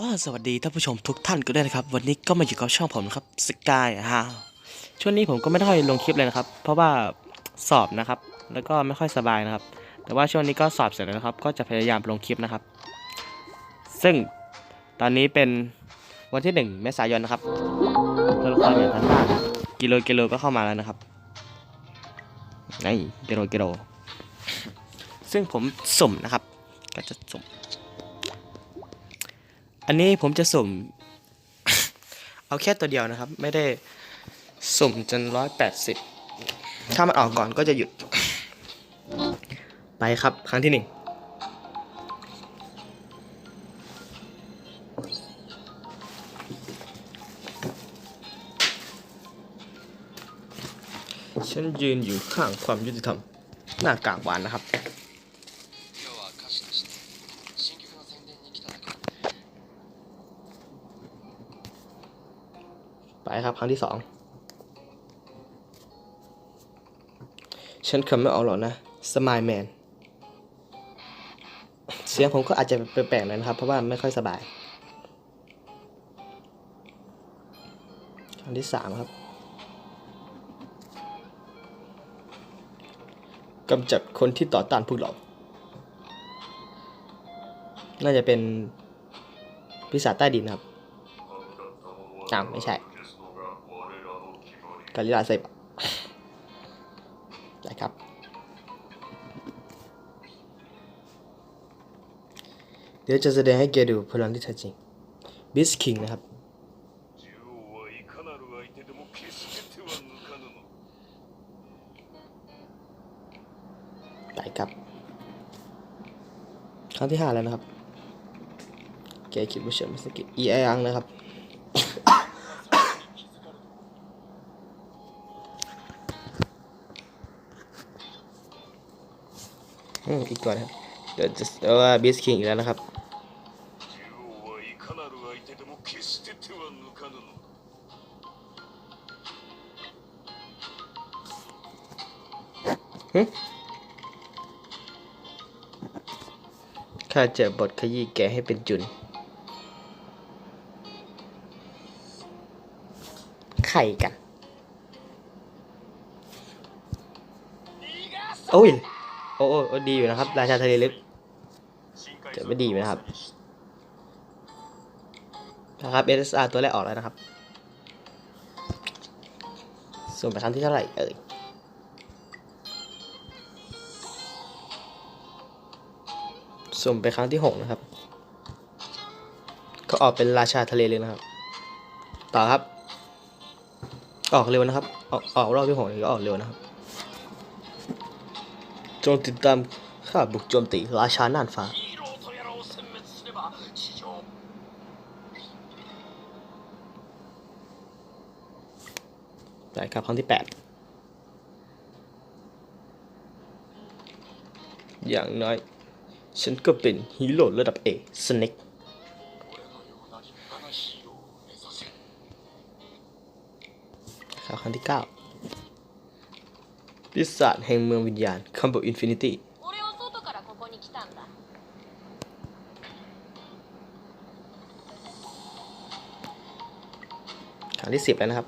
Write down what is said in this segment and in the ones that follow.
ก็สวัสดีท่านผู้ชมทุกท่านก็ด้วยนะครับ วันนี้ก็มาอยู่กับช่องผมนะครับสกายฮะช่วงนี้ผมก็ไม่ค่อยลงคลิปเลยนะครับ เพราะว่าสอบนะครับ แล้วก็ไม่ค่อยสบายนะครับ แต่ว่าช่วงนี้ก็สอบเสร็จแล้วนะครับ ก็จะพยายามลงคลิปนะครับ ซึ่งตอนนี้เป็นวันที่หนึ่งเมษายนนะครับตัวละครอย่างทันต้ากิโลกิโลก็เข้ามาแล้วนะครับนี่กิโลกิโลซึ่งผมสุ่มนะครับ ก็จะสุ่ม อันนี้ผมจะสุ่ม เอาแค่ตัวเดียวนะครับ ไม่ได้สุ่มจนร้อยแปดสิบถ้ามันออกก่อนก็จะหยุด ไปครับ ครั้งที่หนึ่งฉันยืนอยู่ข้างความยุติธรรมหน้ากากหวานนะครับ ไปครับครั้งที่สองฉันคำไม่ออกหรอกนะสมายแมนเสียงผมก็อาจจะแปลกๆหน่อยนะครับ เพราะว่าไม่ค่อยสบายครั้งที่สามครับกำจัดคนที่ต่อต้านพวกเรา น่าจะเป็นปีศาใต้ดินครับอ้าวไม่ใช่ กาลิลาเซฟนะครับ เดี๋ยวจะแสดงให้แกดูพลังที่แท้จริงบิสคิงนะครับไปครับ ครั้งที่ห้าแล้วนะครับ แกคิดว่าเฉยไม่สกิดอีไออังนะครับ อีกก่อนครับเดี๋ยวจะว่าบิสคิงอีกแล้วนะครับข้าจะบทขยี้แกให้เป็นจุน ไข่กัน โอ้ย อ้โอ้โอ้ดีอยู่นะครับ ราชาทะเลลึกจะไม่ดีไหมนะครับนะครับ SSR ตัวแรกออกแล้วนะครับ ส่วนไปครั้งที่เท่าไหร่เอ่ยสุ่มไปครั้งที่หกนะครับ ก็ออกเป็นราชาทะเลเลยนะครับ ต่อครับ ออกเร็วนะครับ ออกออกรอบที่หกก็ออกเร็วนะครับ จงติดตามข้าบุกโจมตีราชาน่านฟ้า ได้ครับครั้งที่แปดอย่างน้อย ฉันก็เป็นฮีโร่ระดับเอสเน็กครั้งที่เก้า ปีศาจแห่งเมืองวิญญาณคัมโบอินฟินิตี้ครั้งที่สิบแล้วนะครับ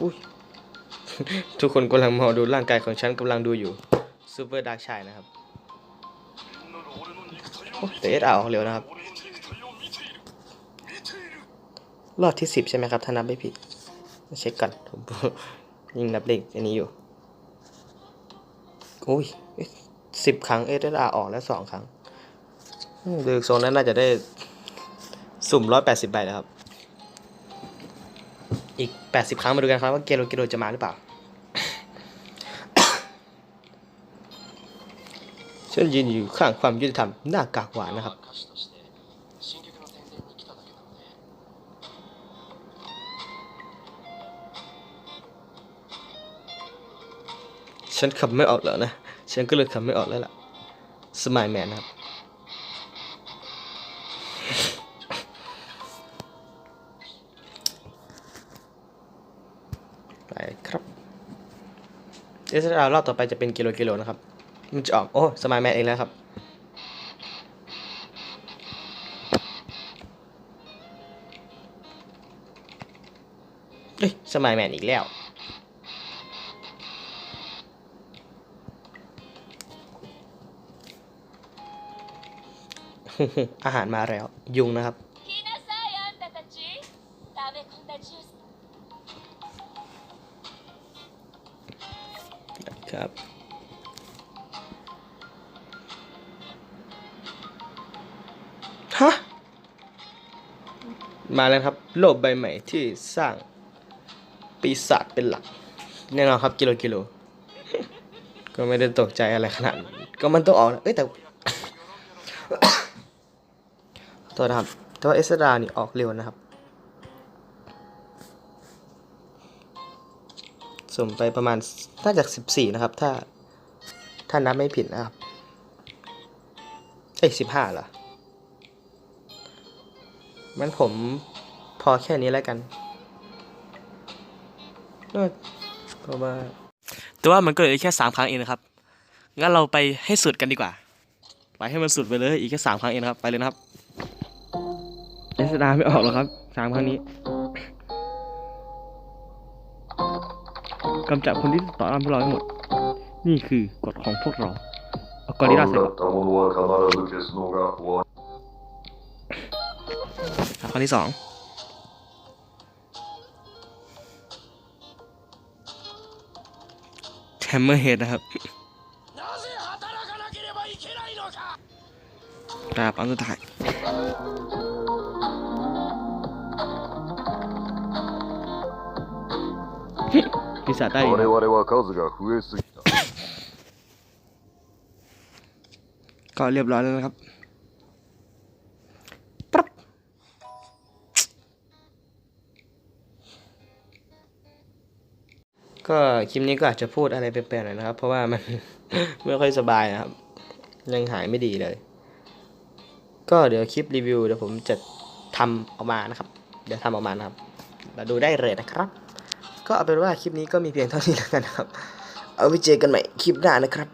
อุ้ย ทุกคนกำลังมองดูร่างกายของฉันกำลังดูอยู่ซูเปอร์ดาร์ชายนะครับแต่เอสอาออกเร็วนะครับ รอบที่สิบใช่ไหมครับ ถ้านับไม่ผิด เช็คก่อนผมยิงนับเลขอันนี้อยู่โอ้ยสิบครั้งเอสอาออกแล้วสองครั้งอืมดูโซนนั้นน่าจะได้สุ่มร้อยแปดสิบใบแล้วครับ อีกแปดสิบครั้งมาดูกันครับว่าเกโรเกโรจะมาหรือเปล่าฉันยืนอยู่ข้างความยุติธรรมหน้ากากหวานนะครับ ฉันขับไม่ออกแล้วนะ ฉันก็เลยขับไม่ออกแล้วล่ะ สมัยแมนครับไปครับเอสรารอบต่อไปจะเป็นกิโลกิโลนะครับ มันจะออกโอ้สมัยแมนเองแล้วครับเฮ้ยสมัยแมนอีกแล้ว อาหารมาแล้ว ยุงนะครับ ครับฮะมาแล้วครับ โลกใบใหม่ที่สร้างปีศาจเป็นหลัก แน่นอนครับกิโลกิโล ก็ไม่ได้ตกใจอะไรขนาด ก็มันต้องออกนะเอ้ยแต่ ตัวนะครับ แต่ว่าเอสดานี่ออกเร็วนะครับ สุ่มไปประมาณน่าจะสิบสี่นะครับ ถ้า ถ้านับไม่ผิดนะครับ เอ้ยสิบห้าเหรอมันผมพอแค่นี้แล้วกันเพราะว่าแต่ว่ามันก็เหลือแค่สามครั้งเองนะครับ งั้นเราไปให้สุดกันดีกว่า ไปให้มันสุดไปเลย อีกแค่สามครั้งเองนะครับ ไปเลยนะครับ สดาไม่ออกหรอกครับสามครั้งนี้กำจัดคนที่ต่อต้านพวกเราทั้งหมด นี่คือกฎของพวกเราเอากอริลาใส่ครับข้อที่สองแทมเมอร์เฮดนะครับตาปังสุดท้าย ปีศาจใต้ดินก็เรียบร้อยแล้วนะครับปั๊บก็คลิปนี้ก็อาจจะพูดอะไรแปลกๆหน่อยนะครับ เพราะว่ามัน ไม่ค่อยสบายนะครับ ยังหายไม่ดีเลย ก็เดี๋ยวคลิปรีวิวเดี๋ยวผมจะทำออกมานะครับ เดี๋ยวทำออกมานะครับ เราดูได้เลยนะครับ ก็เอาเป็นว่าคลิปนี้ก็มีเพียงเท่านี้แล้วกันครับ เอาไว้เจอกันใหม่คลิปหน้านะครับ